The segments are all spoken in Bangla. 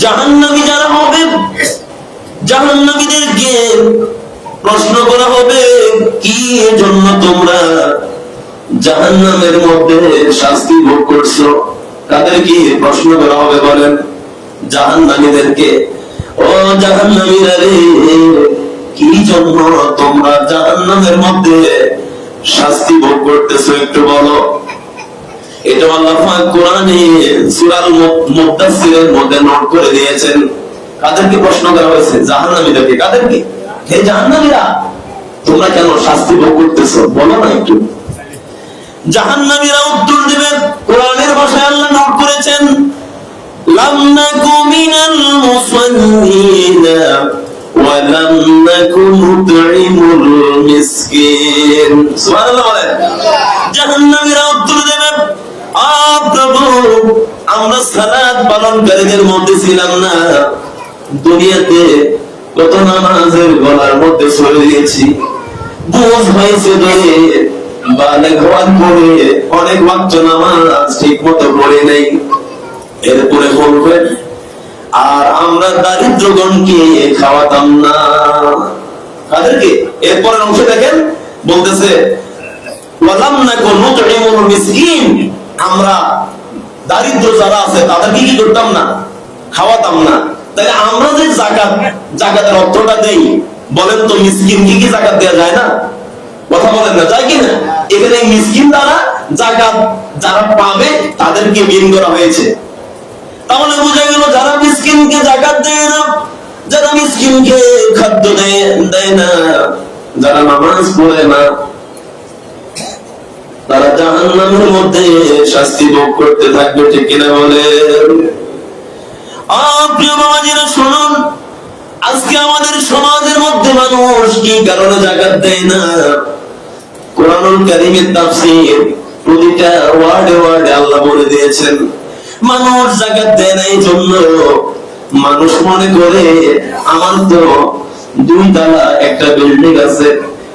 জাহান্নামী যারা হবে প্রশ্ন করা হবে, কি জন্য তোমরা জাহান্নামের মধ্যে শাস্তি ভোগ করছ? তাদের কি প্রশ্ন করা হবে, বলেন, জাহান্নামীদেরকে, ও জাহান্নামীরা রে, কি জন্য তোমরা জাহান্নামের মধ্যে শাস্তি ভোগ করতেছো একটু বলো? এটা আল্লাহ কোরআনে মুদাসসিরের মধ্যে নোট করে দিয়েছেন। কাদেরকে প্রশ্ন করা হয়েছে? জাহান্নামীদেরকে। কাদেরকে? হে জাহান্নামীরা, তোমরা কেন শাস্তি ভোগ করতেছো? বলো না একটু। জাহান্নামীরা উত্তর দিবেন। কোরআনের ভাষায় আল্লাহ নোট করেছেন, লাম নাকু মিনাল নাকু মিসকিন। সুবহানাল্লাহ বলেন। জাহান্নামীরা উত্তর আমরা সালাত পালনকারীদের মধ্যে ছিলাম না। দুনিয়াতে কত নামাজের গলার মধ্যে বোঝ হয়েছে এরপরে বলবেন আর আমরা খাওয়াতাম না। কাদেরকে? এরপরের অংশ দেখেন, বলতেছে আমরা দারিদ্র যারা আছে, তাদেরকে কি করতাম না? খাওয়াতাম না। তাহলে আমরা যে জাকাত, জাকাতের অর্থটা দেই, বলেন তো মিসকিন কি কি জাকাত দেওয়া যায় না? কথা বলেন না, যায় কি না এখানে মিসকিন দ্বারা জাকাত যারা পাবে, তাদেরকে বিন করা হয়েছে। তাহলে বোঝা গেল যারা মিসকিনকে জাকাত দেয় না, যারা মিসকিনকে খাদ্য দেয় দেয় না, যারা নামাজ পড়ে না তারা জাহান্নামের মধ্যে শাস্তি ভোগ করতে থাকবে, ঠিক কিনা বলে? প্রিয় শুনুন। আজকে আমাদের সমাজের মধ্যে মানুষ কি কারণে দেয় না? কোরআনুল কারীমের প্রতিটা ওয়ার্ডে ওয়ার্ডে আল্লাহ বলে দিয়েছেন, মানুষ দেয় না এই জন্য মানুষ মনে করে, আমার তো দুই তালা একটা বিল্ডিং আছে।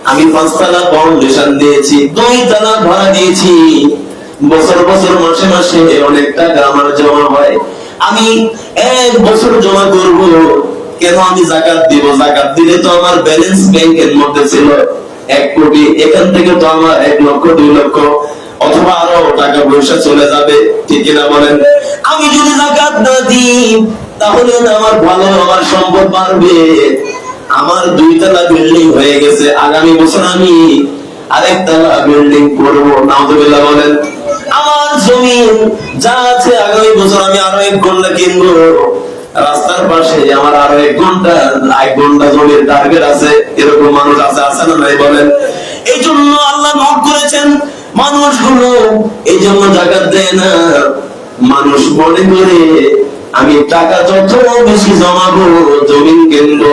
আমি পাঁচতলা ফাউন্ডেশন দিয়েছি দুই তালা ভাড়া দিয়েছি। বছর বছর, মাসে মাসে অনেক টাকা আমার জমা হয়। আমি এক বছর জমা করব, কেন আমি জাকাত দিব? জাকাত দিলে তো আমার ব্যালেন্স ব্যাংকের মধ্যে ছিল এক কোটি। এখান থেকে তো আমার এক লক্ষ, দুই লক্ষ অথবা আরও টাকা পয়সা চলে যাবে। ঠিক কিনা বলেন? আমি যদি জাকাত না দিই, তাহলে আমার ভালো, আমার সম্পদ বাড়বে। আমার দুইতলা বিল্ডিং হয়ে গেছে। আগামী বছর আমি আরেকতলা বিল্ডিং করব। নাউজুবিল্লাহ বলেন, আমার জমি যা আছে আগামী বছর আমি আরও এক ঘণ্টা কিনবো। রাস্তার পাশে আমার আরও এক ঘণ্টা এক ঘণ্টা জমির টার্গেট আছে। এরকম মানুষ আছে আছে না নাই বলেন? এই জন্য আল্লাহ নোট করেছেন, মানুষগুলো এই জন্য জাকাত দেয় না। মানুষ মনে করে আমি টাকা যত বেশি জমাবো, জমিন কিনবো,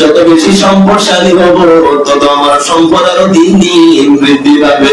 যত বেশি সম্পদশালী হব তত আমার সম্পদ আরও দিন দিন বৃদ্ধি পাবে।